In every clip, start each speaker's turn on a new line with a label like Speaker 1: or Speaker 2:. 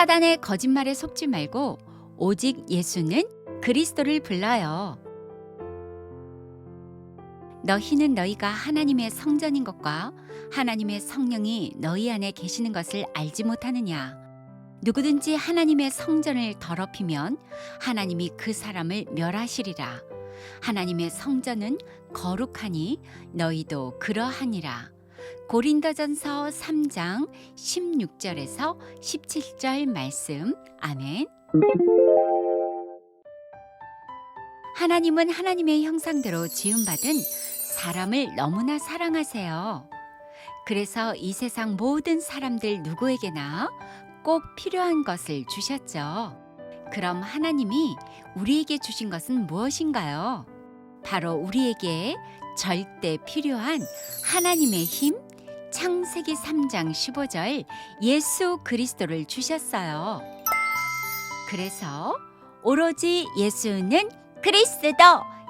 Speaker 1: 사단의 거짓말에 속지 말고 오직 예수는 그리스도를 불러요. 너희는 너희가 하나님의 성전인 것과 하나님의 성령이 너희 안에 계시는 것을 알지 못하느냐. 누구든지 하나님의 성전을 더럽히면 하나님이 그 사람을 멸하시리라. 하나님의 성전은 거룩하니 너희도 그러하니라. 고린도전서 3장 16절에서 17절 말씀. 아멘. 하나님은 하나님의 형상대로 지음받은 사람을 너무나 사랑하세요. 그래서 이 세상 모든 사람들 누구에게나 꼭 필요한 것을 주셨죠. 그럼 하나님이 우리에게 주신 것은 무엇인가요? 바로 우리에게 절대 필요한 하나님의 힘, 창세기 3장 15절 예수 그리스도를 주셨어요. 그래서 오로지 예수는 그리스도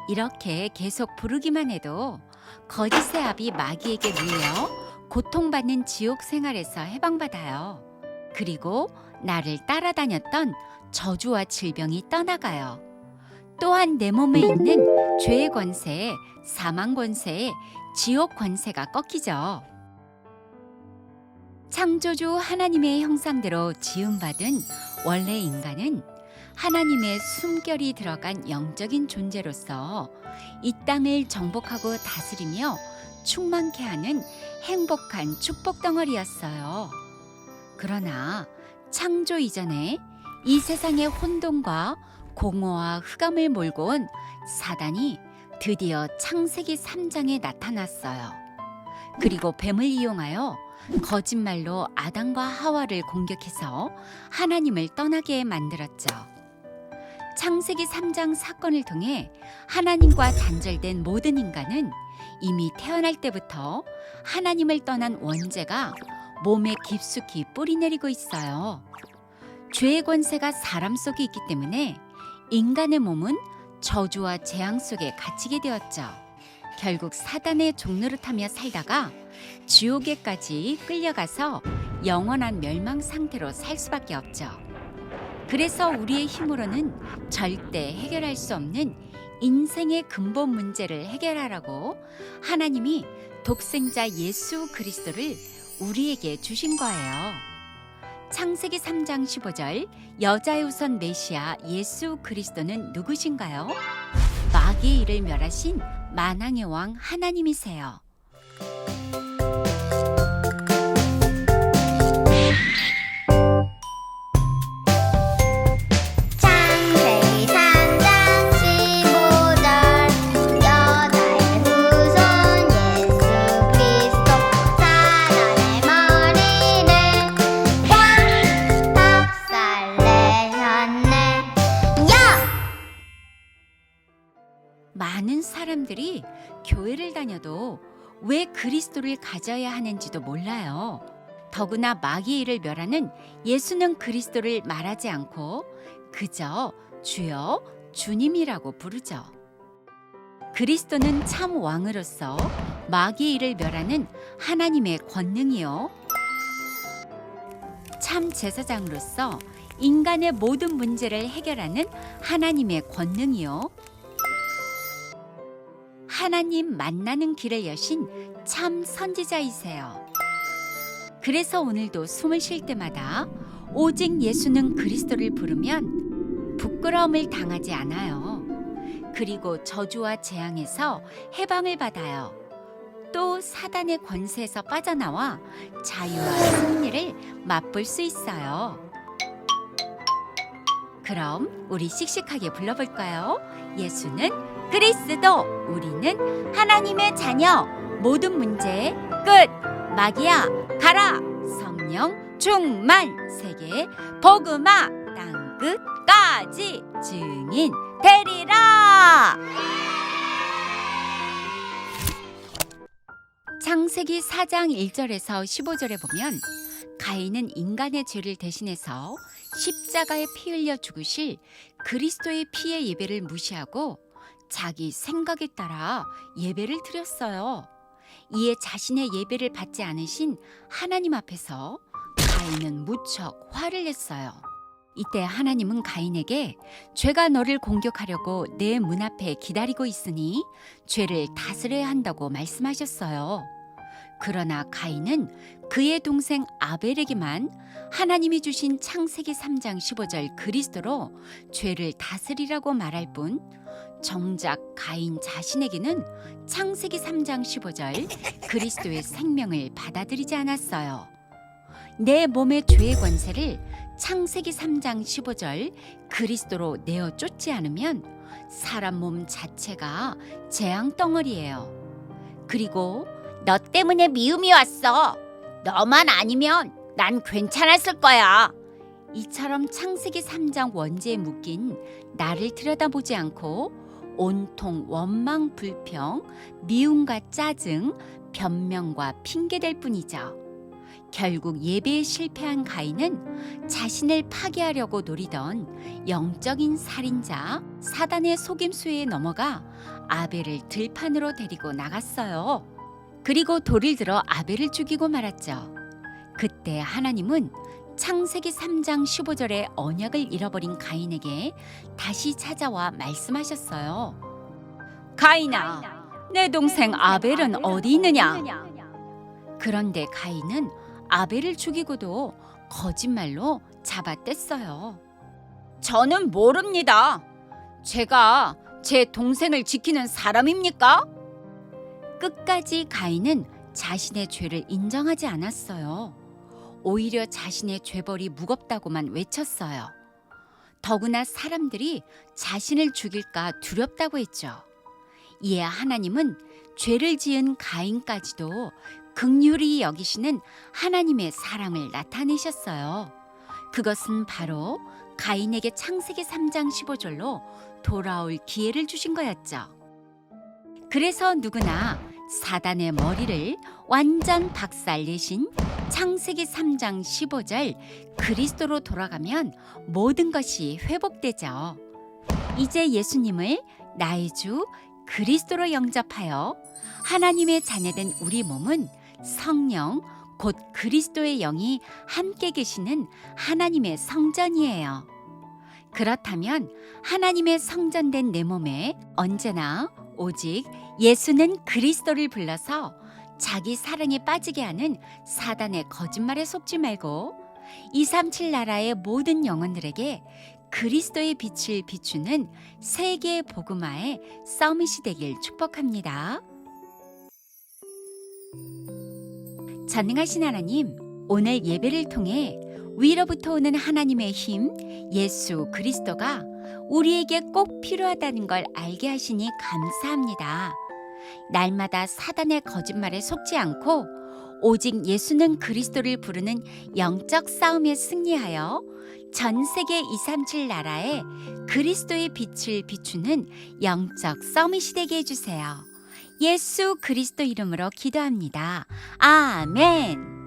Speaker 1: 이렇게 계속 부르기만 해도 거짓의 압이 마귀에게 물려 고통받는 지옥 생활에서 해방받아요. 그리고 나를 따라다녔던 저주와 질병이 떠나가요. 또한 내 몸에 있는 죄의 권세, 사망 권세, 지옥 권세가 꺾이죠. 창조주 하나님의 형상대로 지음받은 원래 인간은 하나님의 숨결이 들어간 영적인 존재로서 이 땅을 정복하고 다스리며 충만케 하는 행복한 축복 덩어리였어요. 그러나 창조 이전에 이 세상의 혼돈과 공허와 흑암을 몰고 온 사단이 드디어 창세기 3장에 나타났어요. 그리고 뱀을 이용하여 거짓말로 아담과 하와를 공격해서 하나님을 떠나게 만들었죠. 창세기 3장 사건을 통해 하나님과 단절된 모든 인간은 이미 태어날 때부터 하나님을 떠난 원죄가 몸에 깊숙이 뿌리내리고 있어요. 죄의 권세가 사람 속에 있기 때문에 인간의 몸은 저주와 재앙 속에 갇히게 되었죠. 결국 사단의 종노릇하며 살다가 지옥에까지 끌려가서 영원한 멸망 상태로 살 수밖에 없죠. 그래서 우리의 힘으로는 절대 해결할 수 없는 인생의 근본 문제를 해결하라고 하나님이 독생자 예수 그리스도를 우리에게 주신 거예요. 창세기 3장 15절 여자의 우선 메시아 예수 그리스도는 누구신가요? 마귀의 일을 멸하신 만왕의 왕 하나님이세요. 많은 사람들이 교회를 다녀도 왜 그리스도를 가져야 하는지도 몰라요. 더구나 일을 멸하는 예수는 그리스도를 말하지 않고 그저 주여 주님이라고 부르죠. 그리스도는 참 왕으로서 일을 멸하는 하나님의 권능이요. 참 제사장으로서 인간의 모든 문제를 해결하는 하나님의 권능이요. 하나님 만나는 길을 여신 참 선지자이세요. 그래서 오늘도 숨을 쉴 때마다 오직 예수는 그리스도를 부르면 부끄러움을 당하지 않아요. 그리고 저주와 재앙에서 해방을 받아요. 또 사단의 권세에서 빠져나와 자유와 승리를 맛볼 수 있어요. 그럼 우리 씩씩하게 불러볼까요? 예수는 그리스도, 우리는 하나님의 자녀. 모든 문제 끝. 마귀야 가라. 성령 충만 세계 복음화 땅 끝까지 증인 되리라. 창세기 4장 1절에서 15절에 보면 가인은 인간의 죄를 대신해서 십자가에 피 흘려 죽으실 그리스도의 피의 예배를 무시하고 자기 생각에 따라 예배를 드렸어요. 이에 자신의 예배를 받지 않으신 하나님 앞에서 가인은 무척 화를 냈어요. 이때 하나님은 가인에게 죄가 너를 공격하려고 내 문 앞에 기다리고 있으니 죄를 다스려야 한다고 말씀하셨어요. 그러나 가인은 그의 동생 아벨에게만 하나님이 주신 창세기 3장 15절 그리스도로 죄를 다스리라고 말할 뿐 정작 가인 자신에게는 창세기 3장 15절 그리스도의 생명을 받아들이지 않았어요. 내 몸의 죄의 권세를 창세기 3장 15절 그리스도로 내어 쫓지 않으면 사람 몸 자체가 재앙 덩어리예요. 그리고 너 때문에 미움이 왔어. 너만 아니면 난 괜찮았을 거야. 이처럼 창세기 3장 원죄에 묶인 나를 들여다보지 않고 온통 원망 불평, 미움과 짜증, 변명과 핑계댈 뿐이죠. 결국 예배에 실패한 가인은 자신을 파괴하려고 노리던 영적인 살인자 사단의 속임수에 넘어가 아벨을 들판으로 데리고 나갔어요. 그리고 돌을 들어 아벨을 죽이고 말았죠. 그때 하나님은 창세기 3장 15절의 언약을 잃어버린 가인에게 다시 찾아와 말씀하셨어요. 가인아, 내 동생 아벨은 어디 있느냐? 그런데 가인은 아벨을 죽이고도 거짓말로 잡아뗐어요. 저는 모릅니다. 제가 제 동생을 지키는 사람입니까? 끝까지 가인은 자신의 죄를 인정하지 않았어요. 오히려 자신의 죄벌이 무겁다고만 외쳤어요. 더구나 사람들이 자신을 죽일까 두렵다고 했죠. 이에 하나님은 죄를 지은 가인까지도 극률이 여기시는 하나님의 사랑을 나타내셨어요. 그것은 바로 가인에게 창세기 3장 15절로 돌아올 기회를 주신 거였죠. 그래서 누구나 사단의 머리를 완전 박살 내신 창세기 3장 15절 그리스도로 돌아가면 모든 것이 회복되죠. 이제 예수님을 나의 주 그리스도로 영접하여 하나님의 자녀된 우리 몸은 성령 곧 그리스도의 영이 함께 계시는 하나님의 성전이에요. 그렇다면 하나님의 성전된 내 몸에 언제나 오직 예수는 그리스도를 불러서 자기 사랑에 빠지게 하는 사단의 거짓말에 속지 말고 237 나라의 모든 영혼들에게 그리스도의 빛을 비추는 세계의 복음화의 서밋이 되길 축복합니다. 전능하신 하나님, 오늘 예배를 통해 위로부터 오는 하나님의 힘, 예수 그리스도가 우리에게 꼭 필요하다는 걸 알게 하시니 감사합니다. 날마다 사단의 거짓말에 속지 않고 오직 예수는 그리스도를 부르는 영적 싸움에 승리하여 전 세계 237 나라에 그리스도의 빛을 비추는 영적 서밋이 되게 해주세요. 예수 그리스도 이름으로 기도합니다. 아멘.